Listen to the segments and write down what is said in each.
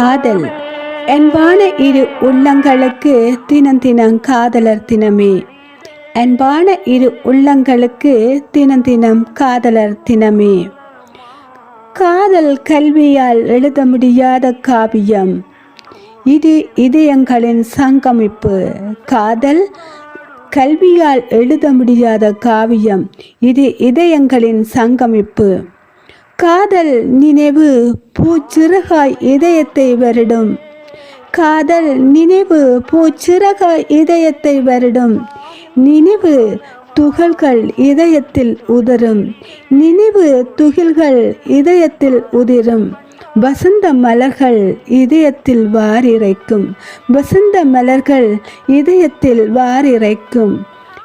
காதல். அன்பான இரு உள்ளங்களுக்கு தினம் தினம் காதலர் தினமே. அன்பான இரு உள்ளங்களுக்கு தினம் தினம் காதலர் தினமே. காதல் கல்வியால் எழுத முடியாத காவியம். இது இதயங்களின் சங்கமிப்பு. காதல் கல்வியால் எழுத முடியாத காவியம். இது இதயங்களின் சங்கமிப்பு. காதல் நினைவு பூச்சிறகாய் இதயத்தை வருடும். காதல் நினைவு பூச்சிறகாய் இதயத்தை வருடும். நினைவு துகள்கள் இதயத்தில் உதரும் நினைவு துகில்கள் இதயத்தில் உதிரும். வசந்த மலர்கள் இதயத்தில் வாரிரைக்கும் வசந்த மலர்கள் இதயத்தில் வாரிரைக்கும்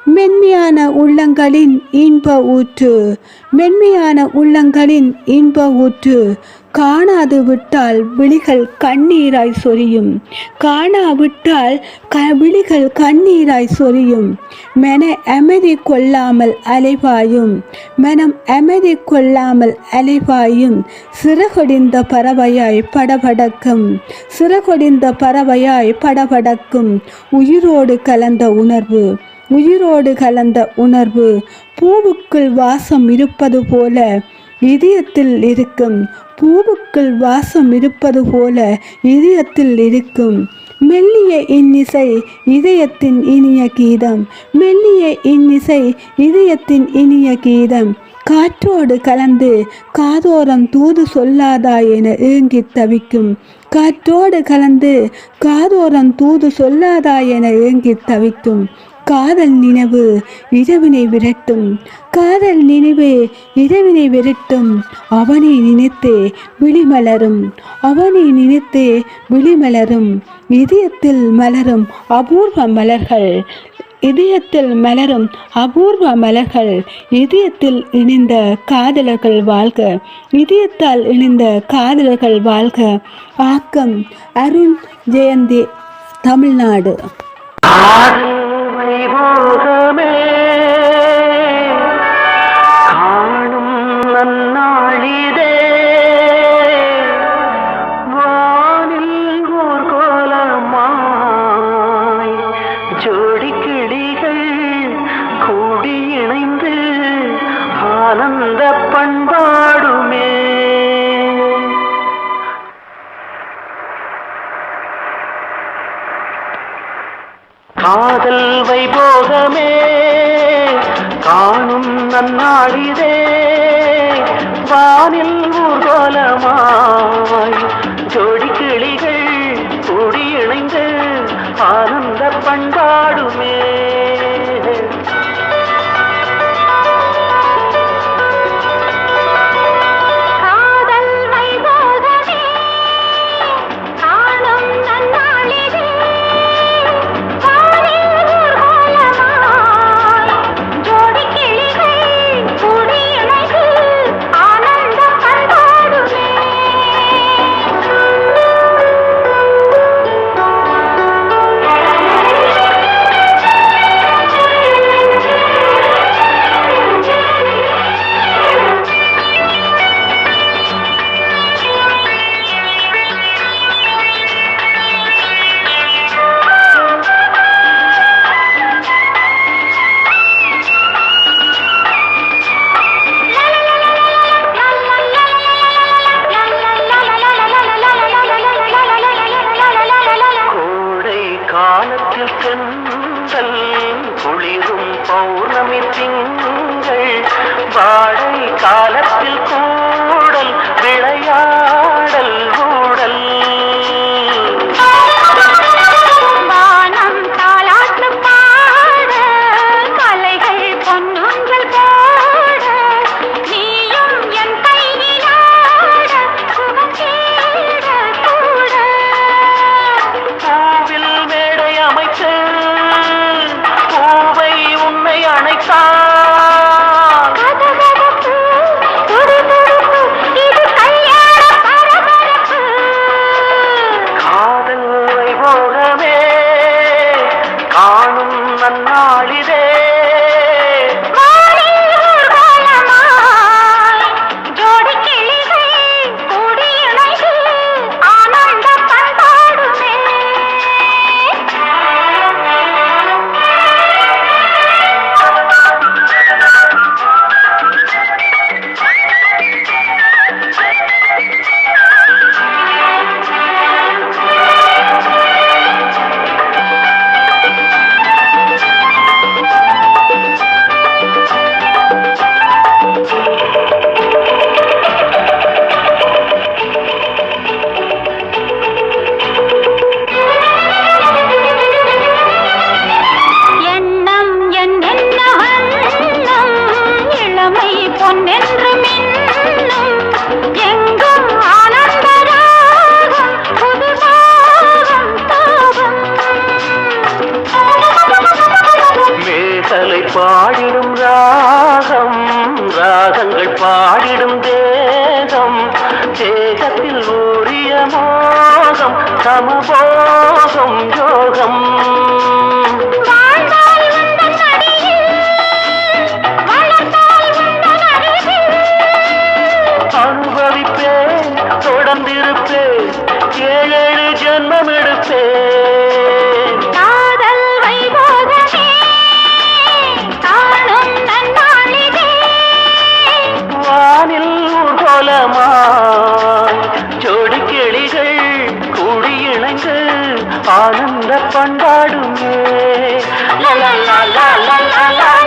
மென்மையான உள்ளங்களின் இன்ப ஊற்று. மென்மையான உள்ளங்களின் இன்ப ஊற்று. காணாது விட்டால் விழிகள் கண்ணீராய் சொரியும். காணாவிட்டால் க விழிகள் கண்ணீராய் சொரியும். மன அமைதி கொள்ளாமல் அலைவாயும் மனம் அமைதி கொள்ளாமல் அலைவாயும் சிறகொடிந்த பறவையாய் படபடக்கும். சிறகொடிந்த பறவையாய் படபடக்கும். உயிரோடு கலந்த உணர்வு. உயிரோடு கலந்த உணர்வு. பூவுக்குள் வாசம் இருப்பது போல இதயத்தில் இருக்கும். பூவுக்குள் வாசம் இருப்பது போல இதயத்தில் இருக்கும். மெல்லிய இன்னிசை இதயத்தின் இனிய கீதம். மெல்லிய இன்னிசை இதயத்தின் இனிய கீதம். காற்றோடு கலந்து காதோரம் தூது சொல்லாதா என ஏங்கி தவிக்கும். காற்றோடு கலந்து காதோரம் தூது சொல்லாதா என ஏங்கி தவிக்கும். காதல் நினைவு இரவினை விரட்டும். காதல் நினைவு இரவினை விரட்டும். அவனை நினைத்தே விழிமலரும். அவனை நினைத்தே விழிமலரும். இதயத்தில் மலரும் அபூர்வ மலர்கள். இதயத்தில் மலரும் அபூர்வ மலர்கள். இதயத்தில் இணைந்த காதலர்கள் வாழ்க. இதயத்தால் இணைந்த காதலர்கள் வாழ்க. ஆக்கம் அருண் ஜெயந்தி தமிழ்நாடு. 你不和美。நன்னாளிதே வானில் ஊர்வலமாய் ஜோடி கிளிகள் கூடி இணைந்து ஆனந்த பண்பா திங்கள் வாடை காலத்தில் Allah பாடிடும் தேகம் தேகத்தில் ஊறிய மோகம் சமபோகம்